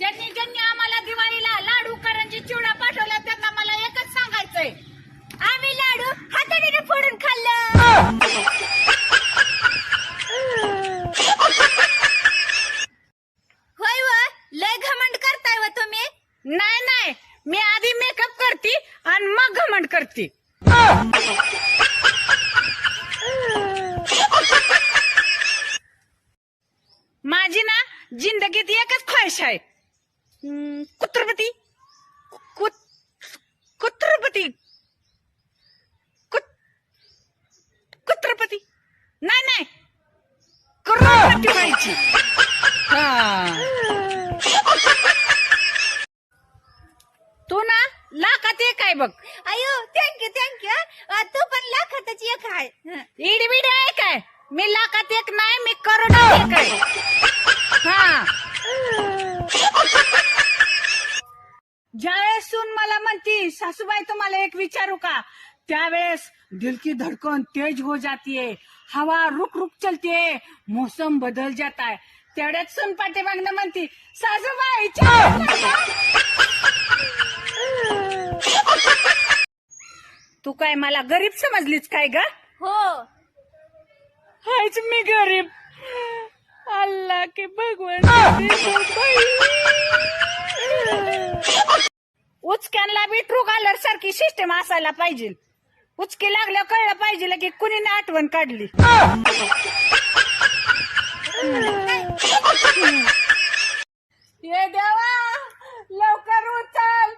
ज्यांनी ज्यांनी आम्हाला दिवाळीला लाडू करंजी चिवडा पाठवला त्यांना मला एकच सांगायचंय. आम्ही लाडू हाताने फोडून खाल्लं. होय व लय घमंड करताय व तुम्ही. नाही नाही मी आधी मेकअप करते आणि मग घमंड करते. माझी ना जिंदगीत एकच ख्वाहिश आहे. कुत्रपती? कुत- कुत्रपती? कुत- कुत्रपती? नाही नाही. करोडपती व्हायची. तू ना लाखात एक आहे बघ. अयो थँक्यू थँक्यू तू पण लाखातच एक आहे. हं. इडी बिडी आहे. काय मी लाखात एक नाही मी करोडात एक आहे हा ज्यावेळेस सून म्हणती सासूबाई तुम्हाला एक विचारू का? त्यावेळेस दिल की धड़कन तेज हो जाती है हवा रुक रुक चलती है मौसम बदल जाता है तेवढ्यात सून पाठीमागनं म्हणती सासूबाई चहा बनवा." तू काय मला गरीब समजलीच काय ग? हो. हायच मी गरीब. अल्लाह के भगवान. उचक्यांना बी ट्रू कॉलर सारखी सिस्टम असायला पाहिजे. उचकी लागल्या कळलं पाहिजे की कुणी आठवण काढली. ये देवा लवकर उचल.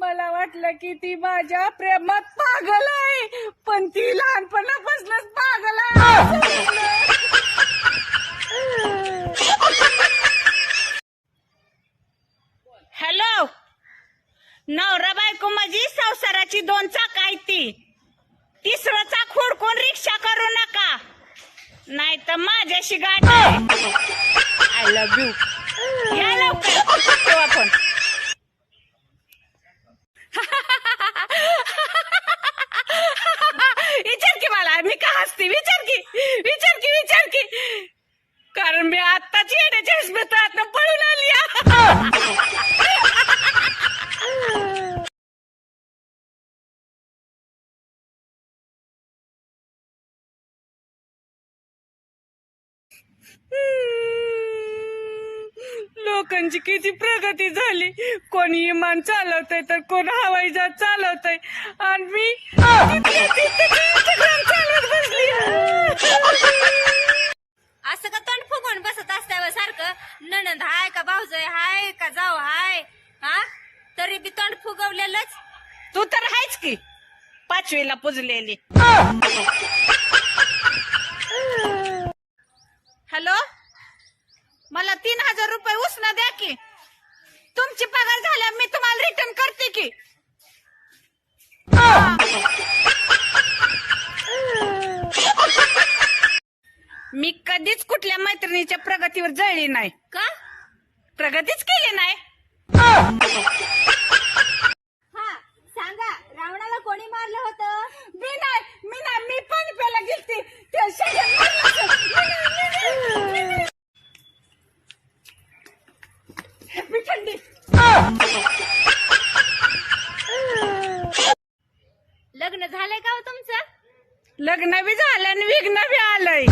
मला वाटलं की ती माझ्या प्रेमात पागल आहे पण ती लहानपणापासूनच पागल आहे हॅलो नवरा बायको माझी संसाराची दोन चाक आहेत ती. तिसरं चाक हुडकून रिक्षा करू नका. नाही तर माझ्याशी गाडी आय लव्ह यू या लवकर. आपण. विचार की मला मी का हसते? विचार की. विचार की विचार की. कारण मी आत्ताच येण्याच्या लोकांची किती प्रगती झाली. कोणी इमान चालवतय तर कोण हवाई जहाज चालवतय. आणि मी असं का तोंड फुगून बसत असताय सारखं? नणंद हाय का भाऊजय हाय का जाऊ हाय? हा? तरी बी तोंड फुगवलेलंच. तू तर आहेच की. पाचवीला पुजलेली. तीन हजार रुपये उसनं द्या की. तुमची पगार झाल्या मी तुम्हाला रिटर्न करते की. मी कधीच कुठल्या मैत्रिणीच्या प्रगतीवर जळली नाही. का? प्रगतीच केली नाही. हा सांगा रावणाला कोणी मारलं होतं मी नाही मी नाही मी पाणी प्यायला गेलती त्या शेजारी मारलं असं. मी नाही, मी नाही, मी नाही. थंडी लग्न झालंय का हो तुमचं? लग्न बी झालं आणि विघ्न बी आलंय.